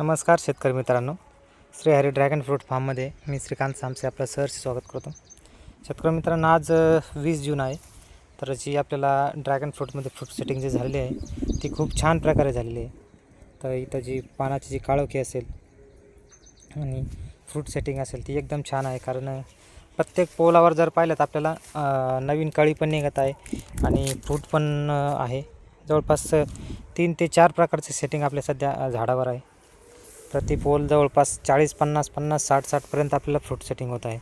नमस्कार शेतकरी मित्रांनो. श्री हरी ड्रॅगन फ्रूट फार्ममध्ये मी श्रीकांत सामसे आपलं सहर्ष स्वागत करतो. शेतकरी मित्रांनो आज वीस जून आहे. तर जी आपल्याला ड्रॅगन फ्रूटमध्ये फ्रूट सेटिंग जी झालेली आहे ती खूप छान प्रकारे झालेली आहे. तर इथं जी पानाची जी काळोखी असेल आणि फ्रूट सेटिंग असेल ती एकदम छान आहे. कारण प्रत्येक पोलावर जर पाहिलं तर आपल्याला नवीन कळी पण निघत आहे आणि फ्रूट पण आहे. जवळपास तीन ते चार प्रकारचे सेटिंग आपल्या सध्या झाडावर आहे. प्रति पोल जवळपास चाळीस पन्नास पन्नास साठ साठपर्यंत आपल्याला फ्रूट सेटिंग होत आहे.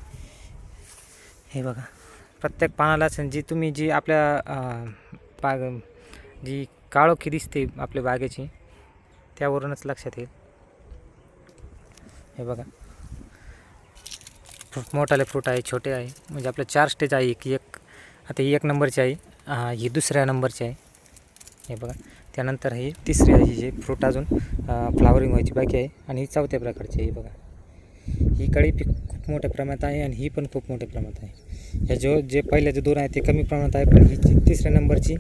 हे बघा. प्रत्येक पानाला जी तुम्ही जी आपल्या बाग जी काळोखी दिसते आपल्या बागेची त्यावरूनच लक्षात येईल. हे बघा. फ्रूट मोठाले फ्रूट आहे छोटे आहे. म्हणजे आपल्या चार स्टेज आहे. एक एक आता ही एक नंबरची आहे. ही दुसऱ्या नंबरची आहे. हे बघा. त्यानंतर ही तिसरी आहे जे फ्रूट अजून फ्लावरिंग व्हायची बाकी आहे आणि ही चौथ्या प्रकारची आहे ही बघा. ही कळी पीक खूप मोठ्या प्रमाणात आहे आणि ही पण खूप मोठ्या प्रमाणात आहे. ह्या जो जे पहिल्या जे दोन आहे ते कमी प्रमाणात आहे पण ही तिसऱ्या नंबरची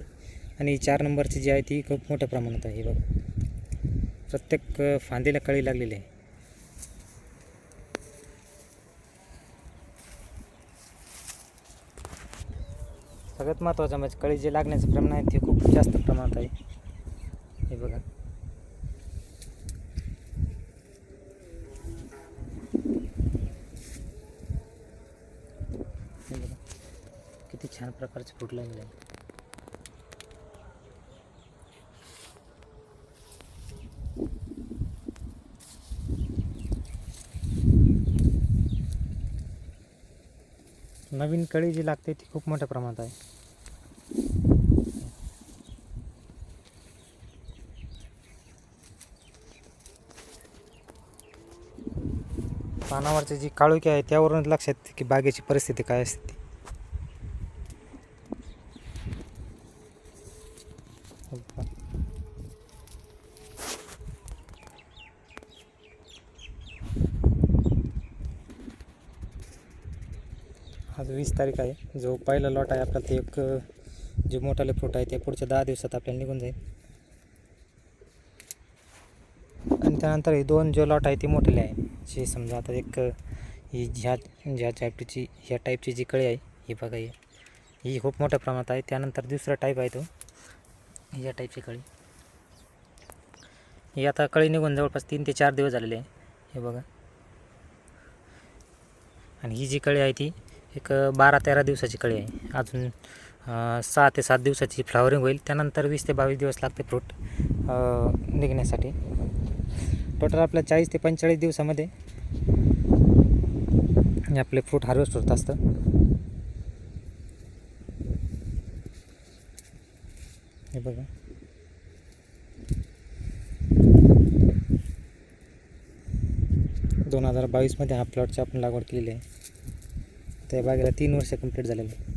आणि चार नंबरची जी आहे ती खूप मोठ्या प्रमाणात आहे ही बघा. प्रत्येक फांदीला कळी लागलेली आहे. सगळ्यात महत्त्वाचं म्हणजे कळी जे लागण्याचं प्रमाण आहे ते खूप जास्त प्रमाणात आहे. बघा. किती छान प्रकारचे फूट लागले नवीन कळी जी लागते ती खूप मोठ्या प्रमाणात आहे. पानावरची जी काळोखी आहे त्यावरून लक्षात येते की बागेची परिस्थिती काय असते आज वीस तारीख आहे. जो पहिला लॉट आहे आपल्याला ते एक जे मोठाले फ्रूट आहे ते पुढच्या दहा दिवसात आपल्याला निघून जाईल. आणि त्यानंतर हे दोन जे लॉट आहे ते मोठेले आहे. जे समजा आता एक ही ह्या ज्या टाईपची ह्या टाईपची जी कळी आहे ही बघा ही. ही खूप मोठ्या प्रमाणात आहे. त्यानंतर दुसरा टाईप आहे तो. या टाईपची कळी. ही आता कळी निघून जवळपास तीन ते चार दिवस झालेले आहे. हे बघा. आणि ही जी कळी आहे ती एक बारा तेरा दिवसाची कळी आहे. अजून सहा ते सात दिवसाची फ्लावरिंग होईल. त्यानंतर वीस ते बावीस दिवस लागते फ्रूट निघण्यासाठी. टोटल आपल्या चाळीस ते पंचेचाळीस दिवसामध्ये हे आपले फ्रूट हार्वेस्ट होत असतं. हे बघा. दोन हजार बावीसमध्ये हा प्लॉटची आपण लागवड केलेली आहे. त्या बागेला तीन वर्ष कंप्लीट झालेलं आहे.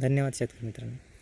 धन्यवाद शेतकरी मित्रांनो.